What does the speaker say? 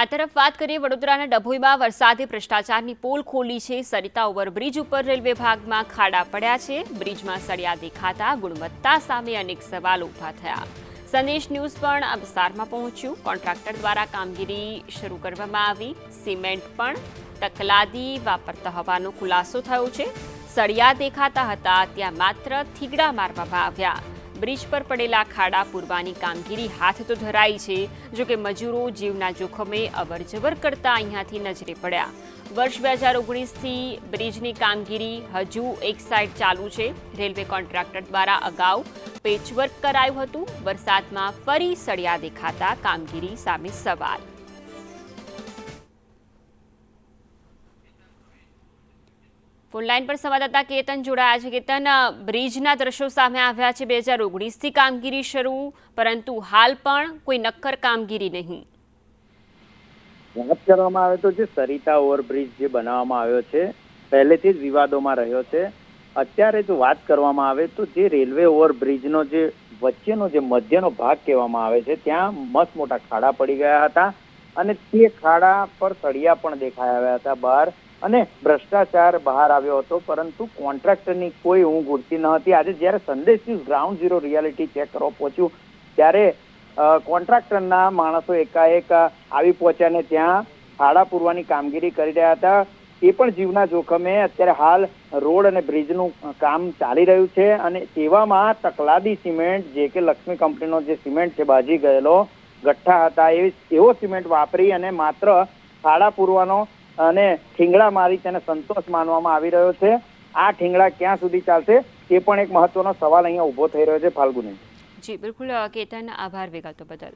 આ તરફ વાત કરીએ વડોદરાના ડભોઈમાં વરસાદે ભ્રષ્ટાચારની પોલ ખોલી છે. સરિતા ઓવરબ્રિજ ઉપર રેલવે ભાગમાં ખાડા પડ્યા છે. બ્રિજમાં સળિયા દેખાતા ગુણવત્તા સામે અનેક સવાલો ઊભા થયા. સંદેશ ન્યૂઝ પણ આ વિસ્તારમાં પહોંચ્યું. કોન્ટ્રાક્ટર દ્વારા કામગીરી શરૂ કરવામાં આવી. સિમેન્ટ પણ તકલાદી વાપરતા હોવાનો ખુલાસો થયો છે. સળિયા દેખાતા હતા, ત્યાં માત્ર થીગડા મારવામાં આવ્યા. બ્રિજ પર પડેલા ખાડા પૂરવાની કામગીરી હાથ તો ધરાઈ છે, જોકે મજૂરો જીવના જોખમે અવરજવર કરતા અહીંયાથી નજરે પડ્યા. વર્ષ બે હજાર ઓગણીસથી બ્રિજની કામગીરી હજુ એક સાઈડ ચાલુ છે. રેલવે કોન્ટ્રાક્ટર દ્વારા અગાઉ પેચવર્ક કરાયું હતું. વરસાદમાં ફરી સળિયા દેખાતા કામગીરી સામે સવાલ. ફોન લાઈન પર સંવાદદાતા કેતન જોડાયા છે. કેતન બ્રિજના દ્રશ્યો સામે આવ્યા છે બે હજાર ઓગણીસથી કામગીરી શરૂ, પરંતુ હાલ પણ કોઈ નક્કર કામગીરી નહીં. વાત કરવામાં આવે તો જે સરિતા ઓવરબ્રિજ જે બનાવવામાં આવ્યો છે, પહેલેથી જ વિવાદોમાં રહ્યો છે. અત્યારે જો વાત કરવામાં આવે તો જે રેલવે ઓવરબ્રિજનો જે વચ્ચેનો જે મધ્યનો ભાગ કહેવામાં આવે છે, ત્યાં મસ્ત મોટા ખાડા પડી ગયા હતા અને તે ખાડા પર સળિયા પણ દેખાઈ આવ્યા હતા બહાર. અને ભ્રષ્ટાચાર બહાર આવ્યો હતો, પરંતુ કોન્ટ્રાક્ટરની કોઈ ઊંઘ ઉડતી ન હતી. આજે જ્યારે Sandesh news ground zero reality check કરવા પહોંચ્યું, ત્યારે કોન્ટ્રાક્ટરના માણસો એકાએક આવી પહોંચ્યા ને ત્યાં ખાડા પૂરવાની કામગીરી કરી રહ્યા હતા. એ પણ જીવના જોખમે અત્યારે હાલ રોડ અને બ્રિજનું કામ ચાલી રહ્યું છે અને તેવામાં તકલાદી સિમેન્ટ જે કે લક્ષ્મી કંપનીનો જે સિમેન્ટ છે, બાજી ગયેલો, ગઠ્ઠા હતા એ એવો સિમેન્ટ વાપરી અને માત્ર ખાડા પૂરવાનો અને ઠીંગડા મારી તેને સંતોષ માનવામાં આવી રહ્યો છે. આ ઠીંગડા ક્યાં સુધી ચાલશે એ પણ એક મહત્વનો સવાલ અહીંયા ઊભો થઈ રહ્યો છે ફાલ્ગુની. જી, બિલકુલ કેતન આભાર વિગતો બદલ.